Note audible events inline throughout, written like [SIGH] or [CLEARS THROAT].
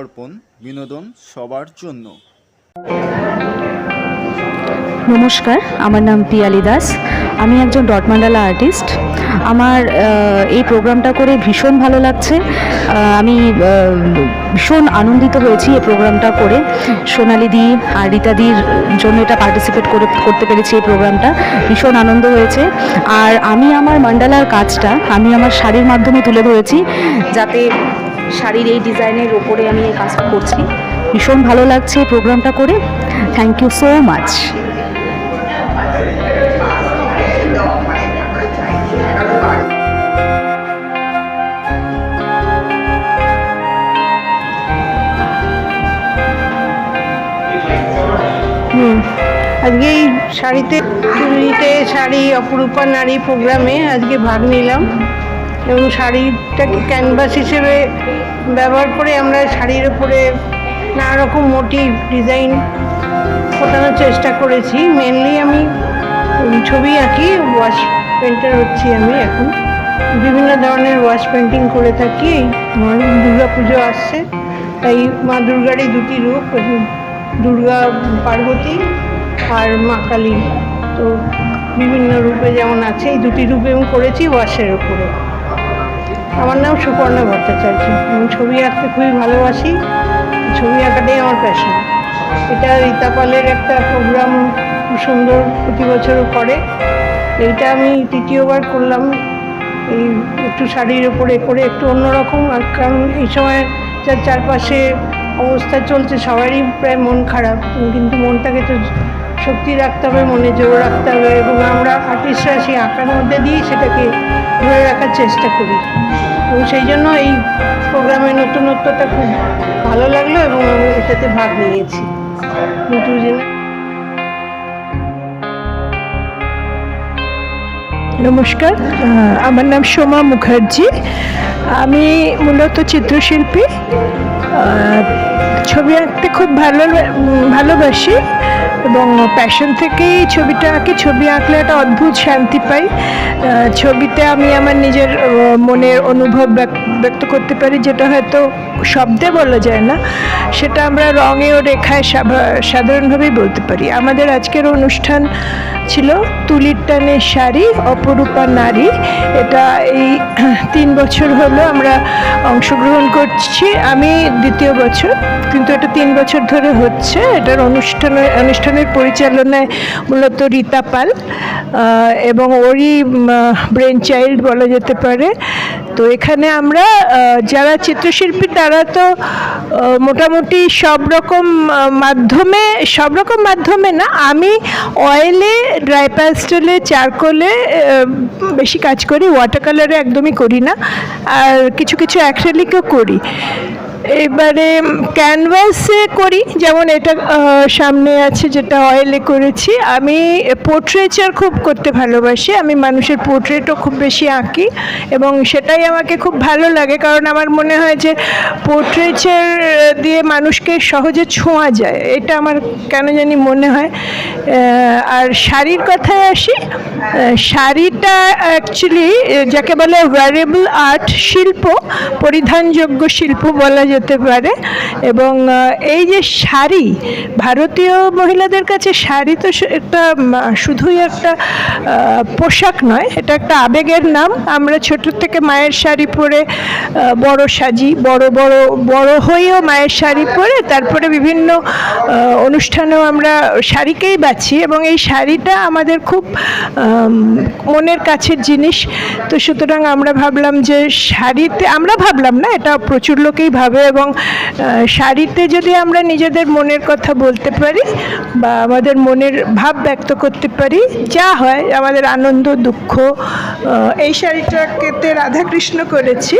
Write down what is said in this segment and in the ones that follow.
দর্পণ বিনোদন সবার জন্য। নমস্কার, আমার নাম পিয়ালি দাস। আমি একজন ডট মান্ডালা আর্টিস্ট। আমার এই প্রোগ্রামটা করে ভীষণ ভালো লাগছে। আমি ভীষণ আনন্দিত হয়েছি এই প্রোগ্রামটা করে। সোনালি দি আর রীতাদির জন্য এটা পার্টিসিপেট করে, করতে পেরেছি এই প্রোগ্রামটা। ভীষণ আনন্দ হয়েছে। আর আমি আমার মান্ডালার কাজটা, আমি আমার শাড়ির মাধ্যমে তুলে ধরেছি যাতে শাড়ির এই ডিজাইনের ওপরে আমি এই কাজটা করছি। ভীষণ ভালো লাগছে এই প্রোগ্রামটা করে। থ্যাংক ইউ সো মাচ আজকে এই শাড়িতে চুড়িতে শাড়ি, অপরূপা নারী প্রোগ্রামে আজকে ভাগ নিলাম। এবং শাড়িটাকে ক্যানভাস হিসেবে ব্যবহার করে আমরা শাড়ির উপরে নানা রকম মোটিভ ডিজাইন ফোটানোর চেষ্টা করেছি। মেনলি আমি ছবি আঁকি ওয়াশ পেন্টার হচ্ছি আমি এখন। বিভিন্ন ধরনের ওয়াশ পেন্টিং করে থাকি। দুর্গা পুজো আসছে, তাই মা দুর্গারই দুটি রূপ, দুর্গা পার্বতী আর মা কালী। তো বিভিন্ন রূপে যেমন আছে, এই দুটি রূপে আমি করেছি ওয়াশের উপরে। আমার নাম সুপর্ণা ভট্টাচার্য। আমি ছবি আঁকতে খুবই ভালোবাসি। ছবি আঁকাটাই আমার প্যাশন এটা রীতা পালের একটা প্রোগ্রাম খুব সুন্দর প্রতি বছরও করে। এইটা আমি তৃতীয়বার করলাম। এই একটু শাড়ির ওপরে করে একটু অন্যরকম। আর কারণ এই সময় যার চারপাশে অবস্থা চলছে, সবারই প্রায় মন খারাপ। কিন্তু মনটাকে তো শক্তি রাখতে হবে, মনে জোর রাখতে হবে এবং আমরা আর্টিস্টরা সেই আঁকার মধ্যে দিয়েই সেটাকে ধরে রাখার চেষ্টা করি। এবং সেই জন্য এই প্রোগ্রামের নতুনত্বটা খুব ভালো লাগল এবং আমি এটাতে ভাগ নিয়েছি। জেনে নমস্কার আমার নাম সোমা মুখার্জি। আমি মূলত চিত্রশিল্পী। ছবি আঁকতে খুব ভালো ভালোবাসি। এবং প্যাশন থেকেই ছবিটা আঁকি, ছবি আঁকলে একটা অদ্ভুত শান্তি পাই। ছবিতে আমি আমার নিজের মনের অনুভব ব্যক- ব্যক্ত করতে পারি, যেটা হয়তো শব্দে বলা যায় না। সেটা আমরা রঙে ও রেখায় সাধারণভাবেই বলতে পারি। আমাদের আজকের অনুষ্ঠান ছিল তুলির টানের শাড়ি, অপরূপা নারী। এটা এই [CLEARS THROAT] তিন বছর হলো আমরা অংশগ্রহণ করছি। আমি দ্বিতীয় বছর, কিন্তু এটা তিন বছর ধরে হচ্ছে। এটার অনুষ্ঠানের অনুষ্ঠানের পরিচালনায় মূলত রীতা পাল এবং ওরই ব্রেন চাইল্ড বলা যেতে পারে। তো এখানে আমরা যারা চিত্রশিল্পী তারা তো মোটামুটি সব রকম মাধ্যমে, সব রকম মাধ্যমে না, আমি অয়েলে ড্রাই প্যাস্টেলে চারকোলে বেশি কাজ করি ওয়াটার কালারে একদমই করি না, আর কিছু কিছু অ্যাক্রেলিকও করি। এবারে ক্যানভাসে করি, যেমন এটা সামনে আছে যেটা অয়েলে করেছি। আমি পোর্ট্রেচার খুব করতে ভালোবাসি। আমি মানুষের পোর্ট্রেটও খুব বেশি আঁকি এবং সেটাই আমাকে খুব ভালো লাগে। কারণ আমার মনে হয় যে পোর্ট্রেচার দিয়ে মানুষকে সহজে ছোঁয়া যায়। এটা আমার কেন জানি মনে হয়। আর শাড়ির কথায় আসি। শাড়িটা অ্যাকচুয়ালি যাকে বলে ভ্যারিয়েবল আর্ট শিল্প, পরিধানযোগ্য শিল্প বলা যেতে পারে এবং এই যে শাড়ি, ভারতীয় মহিলাদের কাছে শাড়ি তো একটা শুধুই একটা পোশাক নয়, এটা একটা আবেগের নাম। আমরা ছোট থেকে মায়ের শাড়ি পরে বড় সাজি, বড় বড় বড় হয়েও মায়ের শাড়ি পরে, তারপরে বিভিন্ন অনুষ্ঠানেও আমরা শাড়িকেই বাছি এবং এই শাড়িটা আমাদের খুব মনের কাছের জিনিস। তো সুতরাং আমরা ভাবলাম যে শাড়িতে, আমরা ভাবলাম না, এটা প্রচুর লোকেই ভাবে এবং শাড়িতে যদি আমরা নিজেদের মনের কথা বলতে পারি বা আমাদের মনের ভাব ব্যক্ত করতে পারি, যা হয় আমাদের আনন্দ, দুঃখ এই শাড়িটাকে রাধাকৃষ্ণ করেছি।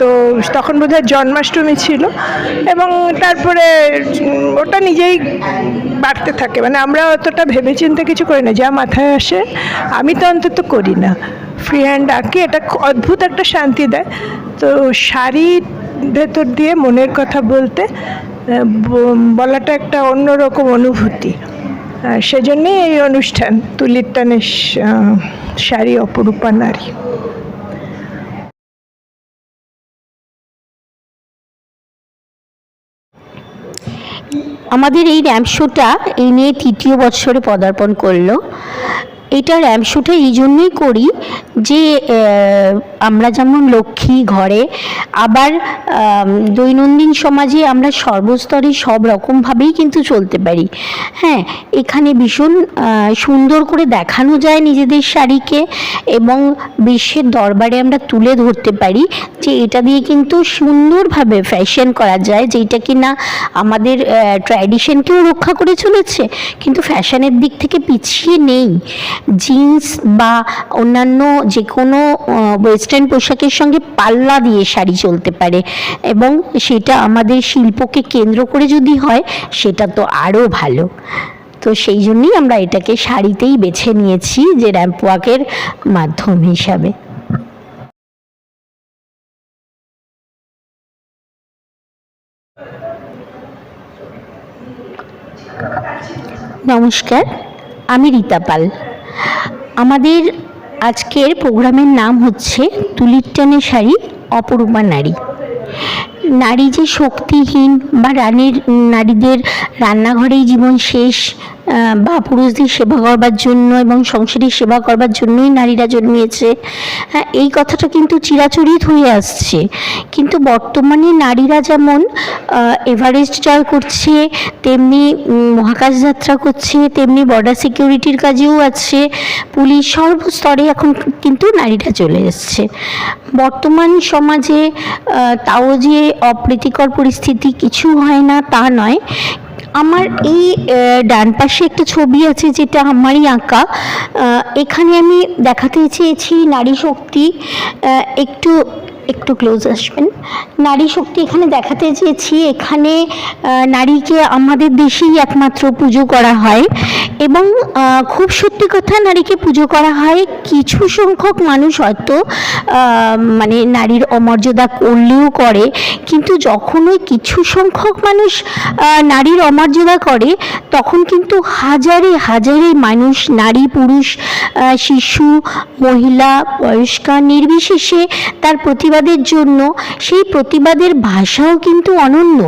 তো তখন বোধহয় জন্মাষ্টমী ছিল এবং তারপরে ওটা নিজেই বাড়তে থাকে। মানে আমরা অতটা ভেবেচিন্তে কিছু করি না, যা মাথায় আসে আমি তো অন্তত করি না। ফ্রি হ্যান্ড আঁকি, এটা অদ্ভুত একটা শান্তি দেয়। তো শাড়ির ভেতর দিয়ে মনের কথা বলতে বলাটা একটা অন্যরকম অনুভূতি। সেজন্যই এই অনুষ্ঠান, তুলির টানের শাড়ি, অপরূপা নারী। আমাদের এই র্যাম্প শোটা এই নিয়ে তৃতীয় বছরে পদার্পণ করল। এটা র্যাম্প শোটা এই জন্যই করি যে আমরা যেমন লক্ষ্মী ঘরে, আবার দৈনন্দিন সমাজে আমরা সর্বস্তরে সব রকমভাবেই কিন্তু চলতে পারি। হ্যাঁ এখানে ভীষণ সুন্দর করে দেখানো যায় নিজেদের শাড়িকে এবং বিশ্বের দরবারে আমরা তুলে ধরতে পারি যে, এটা দিয়ে কিন্তু সুন্দরভাবে ফ্যাশন করা যায় যেটা কি না আমাদের ট্র্যাডিশনকেও রক্ষা করে চলেছে, কিন্তু ফ্যাশনের দিক থেকে পিছিয়ে নেই। জিন্স বা অন্যান্য যে কোনো ওয়েস্টার্ন পোশাকের সঙ্গে পাল্লা দিয়ে শাড়ি চলতে পারে। এবং সেটা আমাদের শিল্পকে কেন্দ্র করে যদি হয়, সেটা তো আরও ভালো। তো সেই জন্যই আমরা এটাকে শাড়িতেই বেছে নিয়েছি যে র্যাম্প ওয়াকের মাধ্যম হিসাবে। নমস্কার, আমি রীতা পাল। আমাদের আজকের প্রোগ্রামের নাম হচ্ছে তুলির টানে শাড়ি, অপরূপা নারী। নারী যে শক্তিহীন বা রানীর, নারীদের রান্নাঘরেই জীবন শেষ বা পুরুষদের সেবা করবার জন্য এবং সংসারের সেবা করবার জন্যই নারীরা জন্মিয়েছে। হ্যাঁ এই কথাটা কিন্তু চিরাচরিত হয়ে আসছে। কিন্তু বর্তমানে নারীরা যেমন এভারেস্ট জয় করছে, তেমনি মহাকাশ যাত্রা করছে, তেমনি বর্ডার সিকিউরিটির কাজেও আছে। পুলিশ সর্বস্তরে এখন কিন্তু নারীরা চলে এসছে। বর্তমান সমাজে তাও যে অপ্রীতিকর পরিস্থিতি কিছু হয় না, তা নয়। আমার এই ডান পাশে একটা ছবি আছে যেটা আমারই আঁকা। এখানে আমি দেখাতে চেয়েছি নারী শক্তি। একটু একটু ক্লোজ আসবেন। নারী শক্তি এখানে দেখাতে চেয়েছি, এখানে নারীকে আমাদের দেশেই একমাত্র পুজো করা হয় এবং খুব সত্যি কথা নারীকে পুজো করা হয় কিছু সংখ্যক মানুষ হয়তো মানে নারীর অমর্যাদা করলেও করে, কিন্তু যখন ওই কিছু সংখ্যক মানুষ নারীর অমর্যাদা করে, তখন কিন্তু হাজারে হাজারে মানুষ, নারী, পুরুষ শিশু, মহিলা, বয়স্কা, নির্বিশেষে তার প্রতিবাদের জন্য, সেই প্রতিবাদের ভাষাও কিন্তু অনন্য।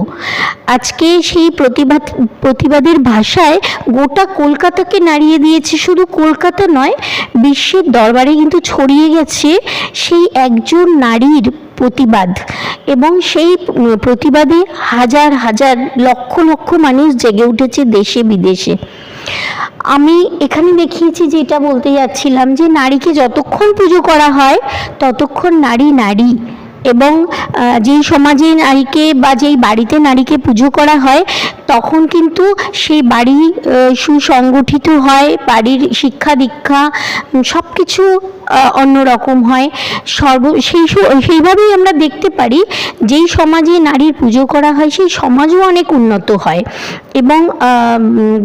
আজকে সেই প্রতিবাদ, প্রতিবাদের ভাষায় গোটা কলকাতাকে নাড়িয়ে দিয়েছে শুধু কলকাতা নয়, বিশ্বের দরবারে কিন্তু ছড়িয়ে গেছে সেই একজন নারীর প্রতিবাদ। এবং সেই প্রতিবাদে হাজার হাজার লক্ষ লক্ষ মানুষ জেগে উঠেছে দেশে, বিদেশে। আমি এখানে দেখিয়েছি যেটা বলতে যাচ্ছিলাম যে নারীকে যতক্ষণ পুজো করা হয়, ততক্ষণ নারী নারী। এবং যেই সমাজে নারীকে বা যেই বাড়িতে নারীকে পুজো করা হয়, তখন কিন্তু সেই বাড়ি সুসংগঠিত হয়, বাড়ির শিক্ষা দীক্ষা সব কিছু অন্যরকম হয়। সর্ব, সেই সেইভাবেই আমরা দেখতে পারি, যেই সমাজে নারীর পুজো করা হয়, সেই সমাজও অনেক উন্নত হয়। এবং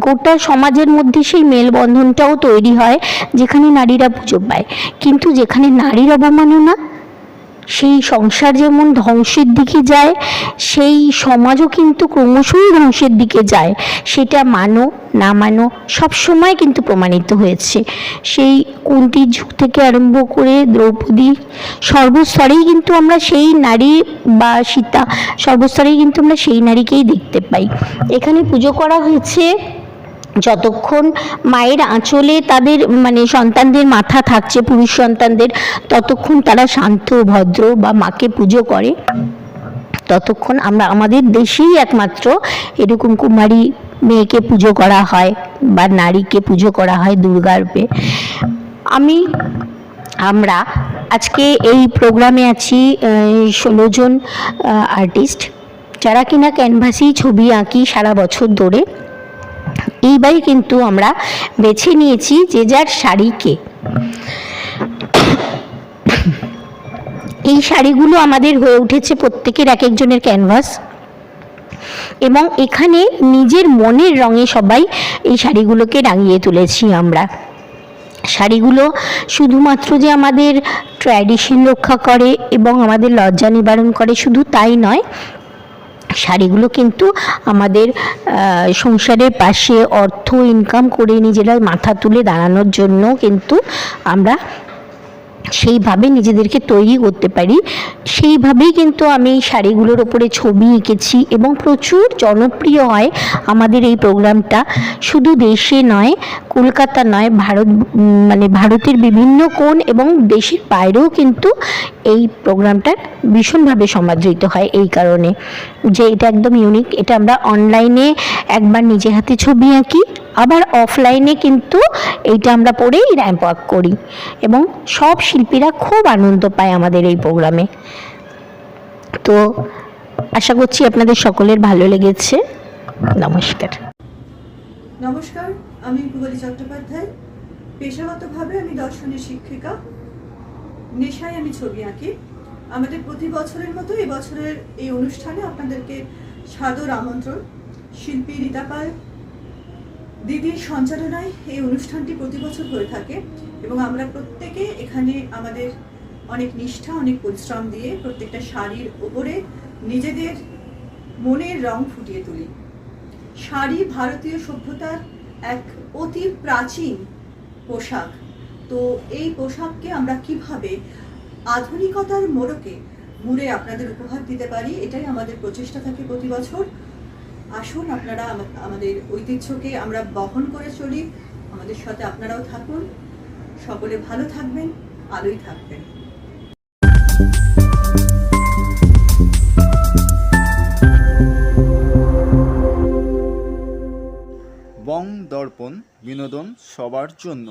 গোটা সমাজের মধ্যে সেই মেলবন্ধনটাও তৈরি হয়, যেখানে নারীরা পুজো পায়। কিন্তু যেখানে নারীর অবমাননা সেই সংসার যেমন ধ্বংসের দিকে যায়, সেই সমাজও কিন্তু ক্রমশই ধ্বংসের দিকে যায়। সেটা মানো, না মানো, সবসময় কিন্তু প্রমাণিত হয়েছে। সেই কুন্তির যুগ থেকে আরম্ভ করে দ্রৌপদী সর্বস্তরেই কিন্তু আমরা সেই নারী বা সীতা, সর্বস্তরেই কিন্তু আমরা সেই নারীকেই দেখতে পাই। এখানে পুজো করা হয়েছে যতক্ষণ মায়ের আঁচলে তাদের মানে সন্তানদের মাথা থাকছে, পুরুষ সন্তানদের, ততক্ষণ তারা শান্ত, ভদ্র বা মাকে পুজো করে। ততক্ষণ আমরা, আমাদের দেশেই একমাত্র এরকম কুমারী মেয়েকে পুজো করা হয় বা নারীকে পুজো করা হয় দুর্গা রূপে। আমি, আমরা আজকে এই প্রোগ্রামে আছি ষোলো জন আর্টিস্ট যারা কিনা ক্যানভাসেই ছবি আঁকি সারা বছর ধরে। এইবারই কিন্তু আমরা বেছে নিয়েছি যে যার শাড়িকে। এই শাড়িগুলো আমাদের হয়ে উঠেছে প্রত্যেকের এক একজনের ক্যানভাস। এবং এখানে নিজের মনের রঙে সবাই এই শাড়িগুলোকে রাঙিয়ে তুলেছি আমরা। শাড়িগুলো শুধুমাত্র যে আমাদের ট্র্যাডিশন রক্ষা করে এবং আমাদের লজ্জা নিবারণ করে শুধু তাই নয় শাড়িগুলো কিন্তু আমাদের সংসারের পাশে অর্থ ইনকাম করে নিজেরা মাথা তুলে দাঁড়ানোর জন্য কিন্তু আমরা সেইভাবে নিজেদেরকে তৈরি করতে পারি। সেইভাবেই কিন্তু আমি এই শাড়িগুলোর ওপরে ছবি এঁকেছি এবং প্রচুর জনপ্রিয় হয় আমাদের এই প্রোগ্রামটা। শুধু দেশে নয়, কলকাতা নয়, ভারত মানে ভারতের বিভিন্ন কোণ এবং দেশের বাইরেও কিন্তু এই প্রোগ্রামটার ভীষণভাবে সমাদৃত হয় এই কারণে। যে এটা একদম ইউনিক এটা আমরা অনলাইনে একবার নিজে হাতে ছবি আঁকি, আবার অফলাইনে কিন্তু এইটা আমরা পড়েই র্যাম্প ওয়াক করি। এবং সব শিল্পীরা খুব আনন্দ পায় আমাদের এই প্রোগ্রামে। তো আশা করছি আপনাদের সকলের ভালো লেগেছে। নমস্কার। নমস্কার, আমি পুবলি চট্টোপাধ্যায়। পেশাগতভাবে আমি দর্শনের শিক্ষিকা। নেশায় আমি ছবি আঁকি। আমাদের প্রতি বছরের মতো এই বছরের এই অনুষ্ঠানে আপনাদেরকে সাদর আমন্ত্রণ। শিল্পী রীতা পাল। দিদির সঞ্চালনায় এই অনুষ্ঠানটি প্রতি বছর হয়ে থাকে। এবং আমরা প্রত্যেকে এখানে আমাদের অনেক নিষ্ঠা, অনেক পরিশ্রম দিয়ে প্রত্যেকটা শাড়ির ওপরে নিজেদের মনের রং ফুটিয়ে তুলি। শাড়ি ভারতীয় সভ্যতার এক অতি প্রাচীন পোশাক। তো এই পোশাককে আমরা কীভাবে আধুনিকতার মোড়কে মুড়ে আপনাদের উপহার দিতে পারি, এটাই আমাদের প্রচেষ্টা থাকে প্রতি বছর। আসুন, আপনারা আমাদের ঐতিহ্যকে আমরা বহন করে চলি। আমাদের সাথে আপনারাও থাকুন। সকলে ভালো থাকবেন আলোই থাকবেন। বং দর্পণ বিনোদন সবার জন্য।